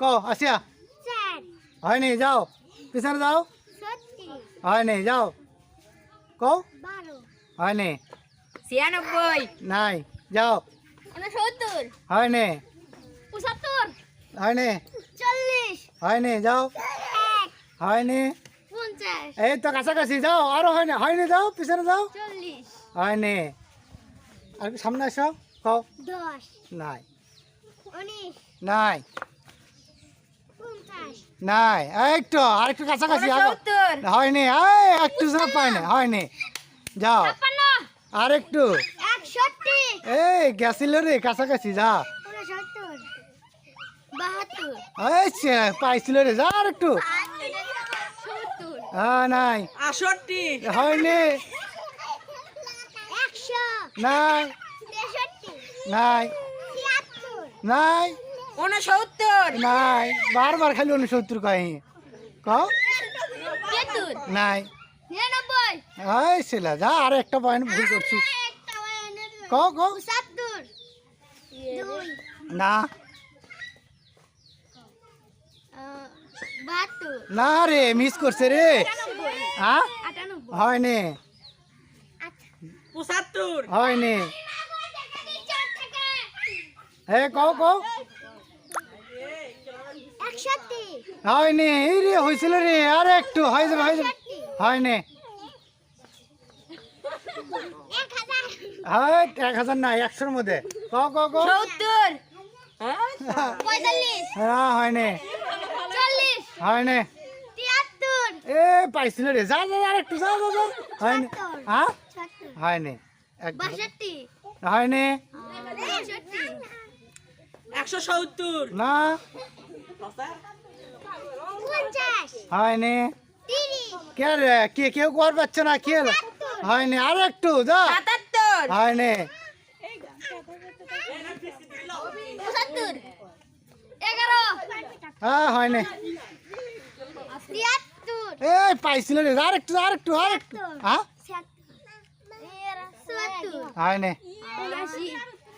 কও আসিয়া। হয়নি যাও। পিছনে যাও। হয়নি যাও। কও। হয়নি ছিয়ানব্বই। নাই যাও। উনসত্তর হয়নি পঁচাত্তর। হয়নি চল্লিশ। হয়নি যাও। হয়নি এই তো কাছাকাছি যাও। আরও হয়নি হয়নি যাও। পিছনে যাও। হয়নি আর কি সামনে আসো। কও। দশ। নাই। নাই। নাই। একটু আর একটু কাছাকাছি হয়নি এই একটু যেন পাইনি হয়নি। যাও। ছাপ্পান্ন। আর একটু এই গেছিল রে কাছাকাছি যা। পাইছিল রে যা আর একটু সত্তর। হ্যাঁ নাই। আষট্টি। হয়নি। নাই। নাই। নাই। উনসত্তর নাই বারবার খালি উনসত্তর কয় কও? নাই। এই ছেলে যা আর একটা পয়েন্ট ভুল করছি কও কও। না। না রে মিস করছে রে। আটানব্বই। হ্যাঁ আটানব্বই হয়নি পঁচাত্তর হয়নি হে কও কও। হয়নি এই রে হয়েছিল রে আর একটু হয়ে যাবে হয়ে যাবে। হয়নি। এক হাজার। হয় এক হাজার না একশোর মধ্যে। কও কও কও। সত্তর। হ্যাঁ হয়নি। হয়নি। এ পাইছিল রে। যা যা আর একটু যা যা যা। হয়নি। হ্যাঁ? হয়নি। হয়নি। পঁয়ষট্টি একশো সত্তর। না। হয়নি। কে রে? কে কেউ কর পাচ্ছে না কে? হয়নি। আর একটু হয়নি। হ্যাঁ হয়নি। এই পাইছিল রে। আর একটু আর একটু আর একটু হ্যাঁ? হয়নি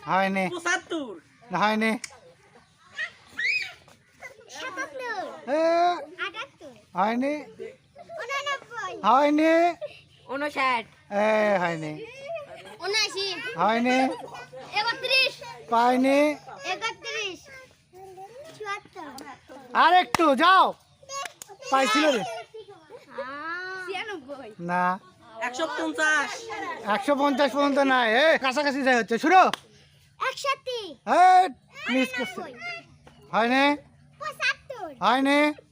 হয়নি। পঁচাত্তর। হয়নি। হয়নি। হয়নি উনষাট হয়নি। উনাশি হয়নি। একত্রিশ। পাইনি একত্রিশ। আর একটু যাও। পাইছিল রে। না। একশো পঞ্চাশ। একশো পঞ্চাশ পর্যন্ত নাই। এ কাছাকাছি যাই হচ্ছে। শুরু। এই মিস করছে।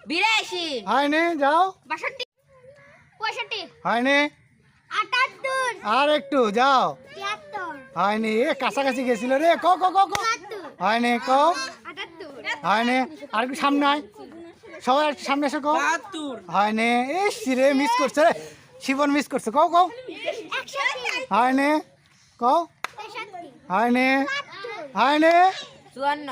বিরাশি। যাও। বাষট্টি। পঁয়ষট্টি। হয়নি? আটাত্তর। আর একটু যাও। তিয়াত্তর। এ কাছাকাছি গেছিল রে। ক ক ক ক। ক? আর একটু সামনে আয়। সবাই একটু সামনে এসে কও এ সিরে মিস করছে রে। শিবন মিস করছে। কও কও একষট্টি হয়নি? কও পঁয়ষট্টি হয়নি হয়নি। চুয়ান্ন।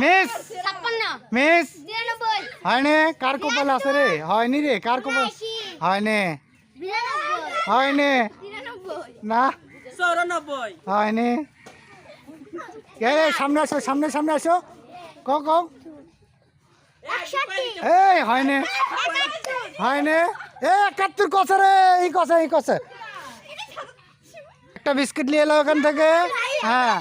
মিস ছাপ্পান্ন। মিস। নিরানব্বই হয়নি কার কপাল আছে রে? হয়নি রে কার কপাল? হয়নি। হয়নি। না। চৌরানব্বই। হয়নি। কে রে সামনে আসো সামনে সামনে আসো। ক ক এই হয়নি। হয়নি। এ একাত্তর কছে রে এই কছে এই কছে একটা বিস্কিট নিয়ে এলো ওখান থেকে। হ্যাঁ।